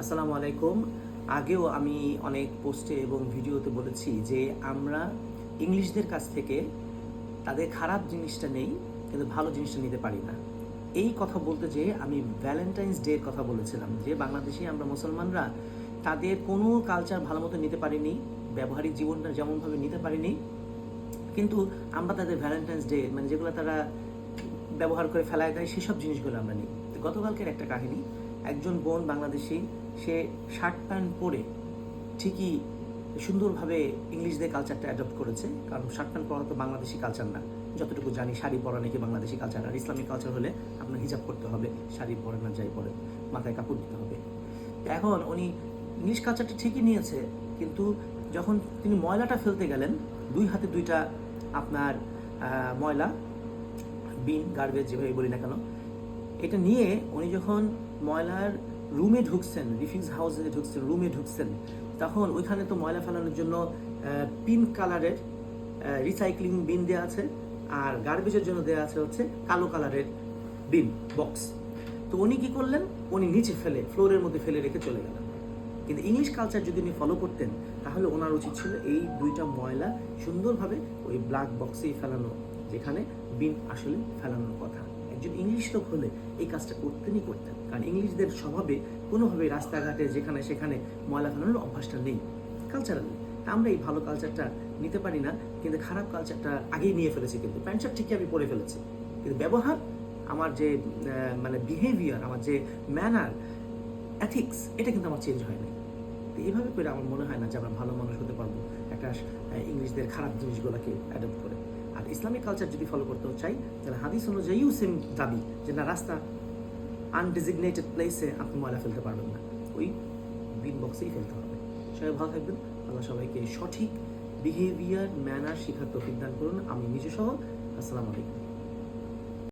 আসসালামু আলাইকুম। আগেও আমি অনেক পোস্টে এবং ভিডিওতে বলেছি যে আমরা ইংলিশদের কাছ থেকে তাদের খারাপ জিনিসটা নেই, কিন্তু ভালো জিনিসটা নিতে পারি না। এই কথা বলতে যে আমি ভ্যালেন্টাইন্স ডের কথা বলেছিলাম যে বাংলাদেশে আমরা মুসলমানরা তাদের কোনো কালচার ভালো মতো নিতে পারিনি, ব্যবহারিক জীবনটা যেমনভাবে নিতে পারিনি, কিন্তু আমরা তাদের ভ্যালেন্টাইন্স ডে মানে যেগুলো তারা ব্যবহার করে ফেলায় দেয়, সেসব জিনিসগুলো আমরা নিই। গতকালকের একটা কাহিনী একজন বোন বাংলাদেশি, সে শার্ট প্যান্ট পরে ঠিকই সুন্দরভাবে ইংলিশদের কালচারটা অ্যাডপ্ট করেছে। কারণ শার্ট প্যান্ট পরা তো বাংলাদেশি কালচার না। যতটুকু জানি, শাড়ি পরা নাকি বাংলাদেশি কালচার আর ইসলামিক কালচার হলে আপনার হিজাব করতে হবে, শাড়ি পরে না যাই পরে, মাথায় কাপড় দিতে হবে। এখন উনি ইংলিশ কালচারটা ঠিকই নিয়েছে, কিন্তু যখন তিনি ময়লাটা ফেলতে গেলেন, দুই হাতে দুইটা আপনার ময়লা, বিন, গার্বেজ যেভাবে বলি না কেন, এটা নিয়ে উনি যখন ময়লার রুমে ঢুকছেন রিফিউজ হাউসে ঢুকছেন, রুমে ঢুকছেন, তখন ওইখানে তো ময়লা ফেলানোর জন্য পিঙ্ক কালারের রিসাইক্লিং বিন দেওয়া আছে আর গার্বেজের জন্য দেওয়া আছে হচ্ছে কালো কালারের বিন বক্স তো উনি কি করলেন? উনি নিচে ফেলে ফ্লোরের মধ্যে ফেলে রেখে চলে গেলেন। কিন্তু ইংলিশ কালচার যদি উনি ফলো করতেন, তাহলে ওনার উচিত ছিল এই দুইটা ময়লা সুন্দরভাবে ওই ব্ল্যাক বক্সেই ফেলানো, যেখানে বিন আসলে ফেলানোর কথা। ইংলিশ লোক হলে এই কাজটা করতেনই করতেন। কারণ ইংলিশদের স্বভাবে কোনোভাবে রাস্তাঘাটে যেখানে সেখানে ময়লা ফেলানোর অভ্যাসটা নেই। কালচারালি আমরা এই ভালো কালচারটা নিতে পারি না, কিন্তু খারাপ কালচারটা আগেই নিয়ে ফেলেছি কিন্তু। প্যান্ট শার্ট ঠিকই আমি পরে ফেলেছি। কিন্তু ব্যবহার, আমার যে মানে বিহেভিয়ার আমার যে ম্যানার অ্যাথিক্স এটা কিন্তু আমার চেঞ্জ হয়নি। তো এইভাবে করে আমার মনে হয় না যে আমরা ভালো মানুষ হতে পারব একটা ইংলিশদের খারাপ জিনিসগুলোকে অ্যাডপ্ট করে। আর ইসলামিক কালচার যদি ফলো করতে চাই, তাহলে হাদিস অনুযায়ীও সেম দাবি যে না, রাস্তা আনডিজিগনেটেড প্লেসে আপনি ময়লা ফেলতে পারবেন না। ওই বিন বক্সেই ফেলতে হবে। সবাই ভালো থাকবেন। আল্লাহ সবাইকে সঠিক বিহেভিয়ার ম্যানার শিখার তো দান করুন। আমি নিজে সহ। আসসালামু আলাইকুম।